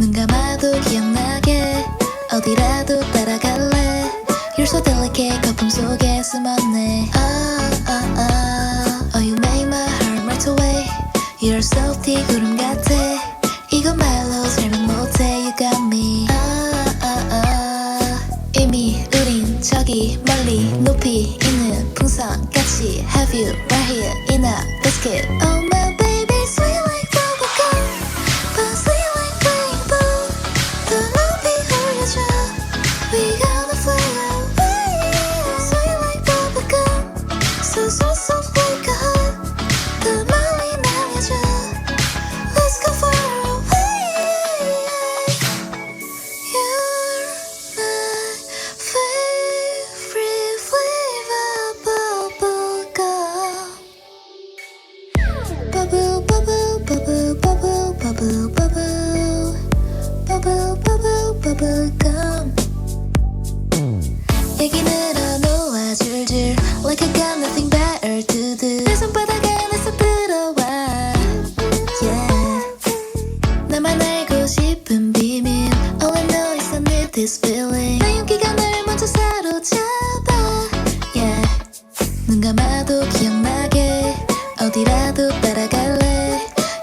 눈 감아도 기억나게 어디라도 따라갈래 You're so delicate 거품 속에 숨었네 ah, ah, ah. Oh you make my heart melt away You're salty 구름 같아 이건 말로 설명 못해 You got me ah, ah, ah. 이미 우린 저기 멀리 높이 있는 풍선 같이 Have you right here in a biscuit bubble, bubble, bubble Bubble, bubble, gum 얘기 늘어놓아 줄줄 Like I got nothing better to do 내 손바닥에 내손 들어와 Yeah 나만 알고 싶은 비밀 All I know is I need this feeling 내 용기가 날 먼저 사로잡아 Yeah 눈 감아도 기억나게 어디라도 따라갈래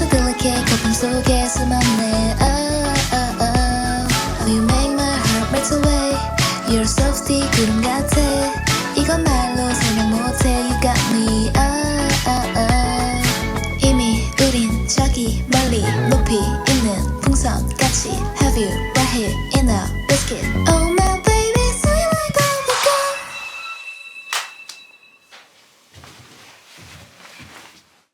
없어 그렇게 거품 속에 스만네 oh, oh, oh. oh you make my heart melt away You're so softy 구름 같아 이건 말로 설명 못해 You got me oh, oh, oh. 이미 우린 저기 멀리 높이 있는 풍선 같이 Have you